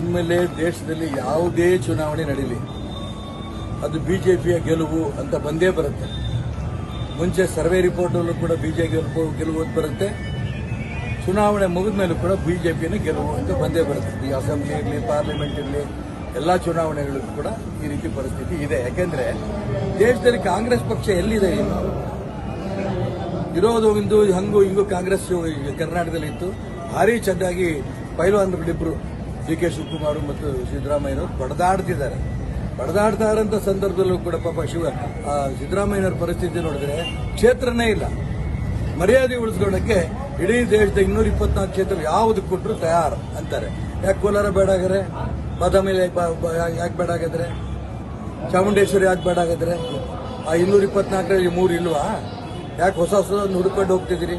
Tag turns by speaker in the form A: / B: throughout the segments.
A: ಇನ್ಮೇಲೆ ದೇಶದಲ್ಲಿ ಯಾವುದೇ ಚುನಾವಣೆ ನಡೀಲಿ, ಅದು ಬಿಜೆಪಿಯ ಗೆಲುವು ಅಂತ ಬಂದೇ ಬರುತ್ತೆ. ಮುಂಚೆ ಸರ್ವೆ ರಿಪೋರ್ಟಲ್ಲೂ ಕೂಡ ಬಿಜೆಪಿ ಗೆಲುವು ಅಂತ ಬರುತ್ತೆ. ಚುನಾವಣೆ ಮುಗಿದ ಮೇಲೂ ಕೂಡ ಬಿಜೆಪಿನ ಗೆಲುವು ಅಂತ ಬಂದೇ ಬರುತ್ತೆ. ಈ ಅಸೆಂಬ್ಲಿ ಇರಲಿ, ಪಾರ್ಲಿಮೆಂಟ್ ಇರಲಿ, ಎಲ್ಲ ಚುನಾವಣೆಗಳಿಗೂ ಕೂಡ ಈ ರೀತಿ ಪರಿಸ್ಥಿತಿ ಇದೆ. ಯಾಕೆಂದ್ರೆ ದೇಶದಲ್ಲಿ ಕಾಂಗ್ರೆಸ್ ಪಕ್ಷ ಎಲ್ಲಿದೆ ಇನ್ನು ಇರೋದು ಒಂದು ಹಂಗು, ಹಿಂಗು ಕಾಂಗ್ರೆಸ್ ಕರ್ನಾಟಕದಲ್ಲಿ ಇತ್ತು ಭಾರಿ ಚೆನ್ನಾಗಿ ಪೈಲ್ವಾನ್ಗಳಿಬ್ರು ಡಿ ಕೆ ಶಿವಕುಮಾರ್ ಮತ್ತು ಸಿದ್ದರಾಮಯ್ಯನವರು ಬಡದಾಡ್ತಿದ್ದಾರೆ. ಬಡದಾಡ್ತಾ ಇರೋಂಥ ಸಂದರ್ಭದಲ್ಲೂ ಕೂಡ ಪಾಪ ಶಿವ ಆ, ಸಿದ್ದರಾಮಯ್ಯನವ್ರ ಪರಿಸ್ಥಿತಿ ನೋಡಿದ್ರೆ ಕ್ಷೇತ್ರನೇ ಇಲ್ಲ. ಮರ್ಯಾದೆ ಉಳಿಸ್ಕೊಳ್ಳೋಕ್ಕೆ ಇಡೀ ದೇಶದ ಇನ್ನೂರ ಇಪ್ಪತ್ನಾಲ್ಕು ಕ್ಷೇತ್ರ ಯಾವ್ದು ಕೊಟ್ಟರು ತಯಾರು ಅಂತಾರೆ. ಯಾಕೆ ಕೋಲಾರ ಬೇಡ ಆಗಿದ್ರೆ ಬಾದಾಮಿ ಯಾಕೆ ಬೇಡ ಆಗಿದ್ರೆ ಚಾಮುಂಡೇಶ್ವರಿ ಯಾಕೆ ಬೇಡ ಆಗಿದ್ರೆ ಆ ಇನ್ನೂರ ಇಪ್ಪತ್ನಾಲ್ಕರಲ್ಲಿ ಮೂರು ಇಲ್ವಾ? ಯಾಕೆ ಹೊಸ ಹೊಸದನ್ನು ಹುಡ್ಕೊಂಡು ಹೋಗ್ತಿದ್ದೀರಿ?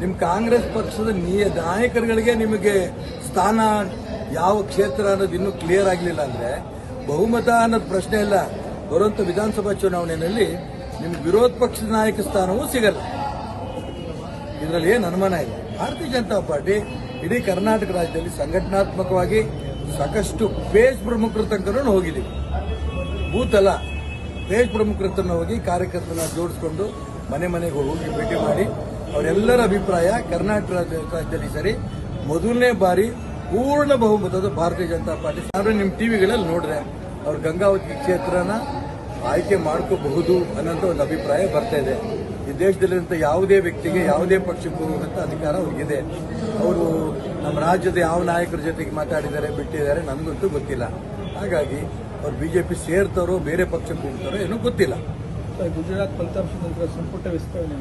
A: ನಿಮ್ಮ ಕಾಂಗ್ರೆಸ್ ಪಕ್ಷದ ನೀ- ನಾಯಕರುಗಳಿಗೆ ನಿಮಗೆ ಸ್ಥಾನ ಯಾವ ಕ್ಷೇತ್ರ ಅನ್ನೋದು ಇನ್ನೂ ಕ್ಲಿಯರ್ ಆಗಲಿಲ್ಲ ಅಂದ್ರೆ ಬಹುಮತ ಅನ್ನೋದು ಪ್ರಶ್ನೆ ಇಲ್ಲ. ಬರುವಂಥ ವಿಧಾನಸಭಾ ಚುನಾವಣೆಯಲ್ಲಿ ನಿಮ್ಗೆ ವಿರೋಧ ಪಕ್ಷದ ನಾಯಕ ಸ್ಥಾನವೂ ಸಿಗಲ್ಲ. ಇದರಲ್ಲಿ ಏನು ಅನುಮಾನ ಇಲ್ಲ. ಭಾರತೀಯ ಜನತಾ ಪಾರ್ಟಿ ಇಡೀ ಕರ್ನಾಟಕ ರಾಜ್ಯದಲ್ಲಿ ಸಂಘಟನಾತ್ಮಕವಾಗಿ ಸಾಕಷ್ಟು ಪೇಜ್ ಪ್ರಮುಖರ ತನಕ ಹೋಗಿದ್ದೀವಿ ಭೂತಲ ಪೇಜ್ ಪ್ರಮುಖರ ತನ ಹೋಗಿ ಕಾರ್ಯಕರ್ತರನ್ನ ಜೋಡಿಸ್ಕೊಂಡು ಮನೆ ಮನೆಗೆ ಹೋಗಿ ಭೇಟಿ ಮಾಡಿ ಅವರೆಲ್ಲರ ಅಭಿಪ್ರಾಯ ಕರ್ನಾಟಕ ರಾಜ್ಯ- ರಾಜ್ಯದಲ್ಲಿ ಸರಿ. ಮೊದಲನೇ ಬಾರಿ ಪೂರ್ಣ ಬಹುಮತದ ಭಾರತೀಯ ಜನತಾ ಪಾರ್ಟಿ. ನಾನು ನಿಮ್ಮ ಟಿವಿಗಳಲ್ಲಿ ನೋಡಿದೆ ಅವ್ರು ಗಂಗಾವತಿ ಕ್ಷೇತ್ರನ ಆಯ್ಕೆ ಮಾಡ್ಕೋಬಹುದು ಅನ್ನೋಂಥ ಒಂದು ಅಭಿಪ್ರಾಯ ಬರ್ತಾ ಇದೆ. ಈ ದೇಶದಲ್ಲಿರುವಂಥ ಯಾವುದೇ ವ್ಯಕ್ತಿಗೆ ಯಾವುದೇ ಪಕ್ಷಕ್ಕೆ ಹೋಗುವಂಥ ಅಧಿಕಾರ ಅವ್ರಿಗಿದೆ. ಅವರು ನಮ್ಮ ರಾಜ್ಯದ ಯಾವ ನಾಯಕರ ಜೊತೆಗೆ ಮಾತಾಡಿದ್ದಾರೆ ಬಿಟ್ಟಿದ್ದಾರೆ ನನಗಂತೂ ಗೊತ್ತಿಲ್ಲ. ಹಾಗಾಗಿ ಅವ್ರು ಬಿಜೆಪಿ ಸೇರ್ತಾರೋ ಬೇರೆ ಪಕ್ಷಕ್ಕೆ ಹೋಗ್ತಾರೋ ಏನೂ ಗೊತ್ತಿಲ್ಲ.
B: ಗುಜರಾತ್ ಫಲಿತಾಂಶದ ನಂತರ ಸಂಪುಟ ವಿಸ್ತರಣೆ.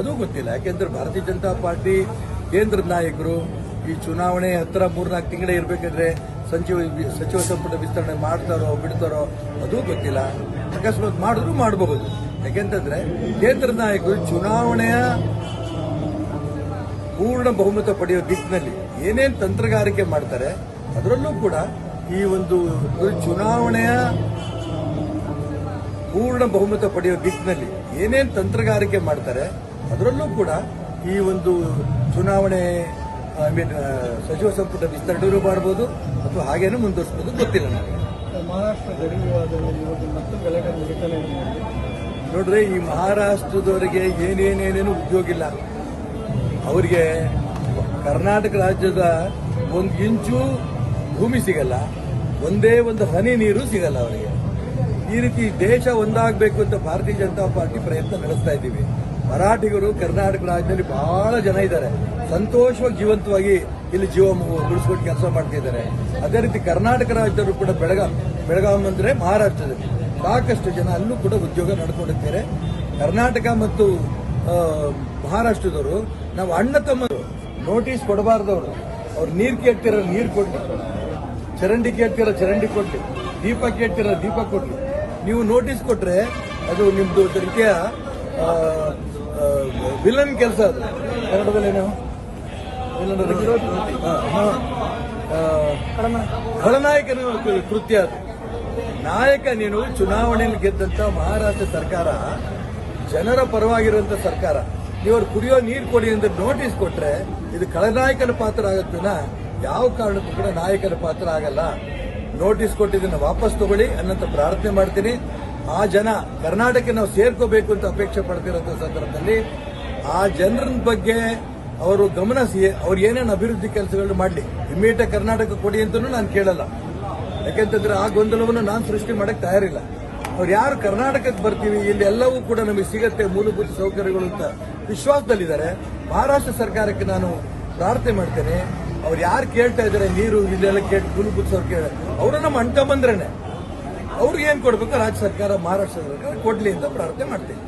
A: ಅದು ಗೊತ್ತಿಲ್ಲ. ಯಾಕೆಂದ್ರೆ ಭಾರತೀಯ ಜನತಾ ಪಾರ್ಟಿ ಕೇಂದ್ರದ ನಾಯಕರು ಈ ಚುನಾವಣೆ ಹತ್ತಿರ ಮೂರ್ನಾಲ್ಕು ತಿಂಗಳೇ ಇರಬೇಕಾದ್ರೆ ಸಚಿವ ಸಚಿವ ಸಂಪುಟ ವಿಸ್ತರಣೆ ಮಾಡ್ತಾರೋ, ಬಿಡ್ತಾರೋ, ಅದು ಗೊತ್ತಿಲ್ಲ. ಅಕಸ್ಮಾತ್ ಮಾಡಿದ್ರು ಮಾಡಬಹುದು. ಯಾಕೆಂತಂದ್ರೆ ಕೇಂದ್ರ ನಾಯಕರು ಚುನಾವಣೆಯ ಪೂರ್ಣ ಬಹುಮತ ಪಡೆಯೋ ದಿಕ್ಕಿನಲ್ಲಿ ಏನೇನು ತಂತ್ರಗಾರಿಕೆ ಮಾಡ್ತಾರೆ, ಅದರಲ್ಲೂ ಕೂಡ ಈ ಒಂದು ಚುನಾವಣೆಯ ಪೂರ್ಣ ಬಹುಮತ ಪಡೆಯೋ ದಿಕ್ಕಿನಲ್ಲಿ ಏನೇನು ತಂತ್ರಗಾರಿಕೆ ಮಾಡ್ತಾರೆ, ಅದರಲ್ಲೂ ಕೂಡ ಈ ಒಂದು ಚುನಾವಣೆ ಐ ಮೀನ್ ಸಚಿವ ಸಂಪುಟ ವಿಸ್ತರಣೆಯೂ ಮಾಡ್ಬೋದು ಅಥವಾ ಹಾಗೇನೂ ಮುಂದುವರಿಸಬಹುದು ಗೊತ್ತಿಲ್ಲ ನನಗೆ
B: ಮಹಾರಾಷ್ಟ್ರ ಗಡಿ ವಿವಾದದಲ್ಲಿ ಇವತ್ತು ಮತ್ತು ಗಲಾಟೆ ನಡೀತಾನೆ ಇದೆ.
A: ನೋಡ್ರಿ ಈ ಮಹಾರಾಷ್ಟ್ರದವರಿಗೆ ಏನೇನೇನೇನು ಉದ್ಯೋಗ ಇಲ್ಲ. ಅವರಿಗೆ ಕರ್ನಾಟಕ ರಾಜ್ಯದ ಒಂದು ಇಂಚು ಭೂಮಿ ಸಿಗಲ್ಲ ಒಂದೇ ಒಂದು ಹನಿ ನೀರು ಸಿಗಲ್ಲ ಅವರಿಗೆ. ಈ ರೀತಿ ದೇಶ ಒಂದಾಗಬೇಕು ಅಂತ ಭಾರತೀಯ ಜನತಾ ಪಾರ್ಟಿ ಪ್ರಯತ್ನ ನಡೆಸ್ತಾ ಇದ್ದೀವಿ. ಮರಾಠಿಗರು ಕರ್ನಾಟಕ ರಾಜ್ಯದಲ್ಲಿ ಬಹಳ ಜನ ಇದ್ದಾರೆ. ಸಂತೋಷವಾಗಿ ಜೀವಂತವಾಗಿ ಇಲ್ಲಿ ಜೀವ ಉಳಿಸ್ಕೊಂಡು ಕೆಲಸ ಮಾಡ್ತಿದ್ದಾರೆ ಅದೇ ರೀತಿ ಕರ್ನಾಟಕ ರಾಜ್ಯದವರು ಕೂಡ ಬೆಳಗಾಂ ಬೆಳಗಾಂ ಅಂದರೆ ಮಹಾರಾಷ್ಟ್ರದಲ್ಲಿ ಸಾಕಷ್ಟು ಜನ ಅಲ್ಲೂ ಕೂಡ ಉದ್ಯೋಗ ನಡ್ಕೊಂಡಿದ್ದಾರೆ. ಕರ್ನಾಟಕ ಮತ್ತು ಮಹಾರಾಷ್ಟ್ರದವರು ನಾವು ಅಣ್ಣ ತಮ್ಮರು ನೋಟಿಸ್ ಕೊಡಬಾರ್ದವರು. ಅವ್ರು ನೀರು ಕೇಳ್ತಿರೋ ನೀರು ಕೊಡ್ಲಿ. ಚರಂಡಿ ಕೇಳ್ತಿರೋ ಚರಂಡಿ ಕೊಡ್ಲಿ. ದೀಪ ಕೇಳ್ತಿರೋ ದೀಪ ಕೊಡ್ಲಿ. ನೀವು ನೋಟಿಸ್ ಕೊಟ್ರೆ ಅದು ನಿಮ್ದು ರೀತಿಯ ವಿಲನ್ ಕೆಲಸ ಅದು. ಕನ್ನಡದಲ್ಲಿ ಏನು? ಖಳನಾಯಕನ ಕೃತ್ಯ ಅದು. ನಾಯಕ ನೀನು ಚುನಾವಣೆಯಲ್ಲಿ ಗೆದ್ದಂತ ಮಹಾರಾಷ್ಟ್ರ ಸರ್ಕಾರ ಜನರ ಪರವಾಗಿರುವಂತ ಸರ್ಕಾರ. ನೀವು ಕುಡಿಯೋ ನೀರು ಕೊಡಿ ಅಂತ ನೋಟಿಸ್ ಕೊಟ್ರೆ ಇದು ಖಳನಾಯಕನ ಪಾತ್ರ ಆಗತ್ತಿನ ಯಾವ ಕಾರಣಕ್ಕೂ ಕೂಡ ನಾಯಕನ ಪಾತ್ರ ಆಗಲ್ಲ. ನೋಟಿಸ್ ಕೊಟ್ಟಿದ್ದನ್ನ ವಾಪಸ್ ತಗೊಳ್ಳಿ ಅನ್ನಂತ ಪ್ರಾರ್ಥನೆ ಮಾಡ್ತೀನಿ. ಆ ಜನ ಕರ್ನಾಟಕ ನಾವು ಸೇರ್ಕೋಬೇಕು ಅಂತ ಅಪೇಕ್ಷೆ ಪಡ್ತಿರೋ ಸಂದರ್ಭದಲ್ಲಿ ಆ ಜನರ ಬಗ್ಗೆ ಅವರು ಗಮನಿಸಿ ಅವ್ರು ಏನೇನು ಅಭಿವೃದ್ಧಿ ಕೆಲಸಗಳು ಮಾಡಲಿ. ಇಮ್ಮಿಡಿಯೇಟ್ ಕರ್ನಾಟಕ ಕೊಡಿ ಅಂತಲೂ ನಾನು ಕೇಳಲ್ಲ. ಯಾಕೆಂತಂದ್ರೆ ಆ ಗೊಂದಲವನ್ನು ನಾನು ಸೃಷ್ಟಿ ಮಾಡಕ್ಕೆ ತಯಾರಿಲ್ಲ. ಅವ್ರು ಯಾರು ಕರ್ನಾಟಕಕ್ಕೆ ಬರ್ತೀವಿ, ಇಲ್ಲಿ ಎಲ್ಲವೂ ಕೂಡ ನಮಗೆ ಸಿಗತ್ತೆ, ಮೂಲಭೂತ ಸೌಕರ್ಯಗಳು ಅಂತ ವಿಶ್ವಾಸದಲ್ಲಿದ್ದಾರೆ. ಮಹಾರಾಷ್ಟ್ರ ಸರ್ಕಾರಕ್ಕೆ ನಾನು ಪ್ರಾರ್ಥನೆ ಮಾಡ್ತೇನೆ. ಅವ್ರು ಯಾರು ಕೇಳ್ತಾ ಇದ್ದಾರೆ ನೀರು ಇಲ್ಲೆಲ್ಲ ಕೇಳಿ, ಮೂಲಭೂತ ಸೌಕರ್ಯ. ಅವರು ನಮ್ಮ ಅಂಟ ಬಂದ್ರೇನೆ ಅವ್ರಿಗೆ ಏನ್ ಕೊಡ್ಬೇಕು? ರಾಜ್ಯ ಸರ್ಕಾರ, ಮಹಾರಾಷ್ಟ್ರ ಸರ್ಕಾರ ಕೊಡ್ಲಿ ಅಂತ ಪ್ರಾರ್ಥನೆ ಮಾಡ್ತೀನಿ.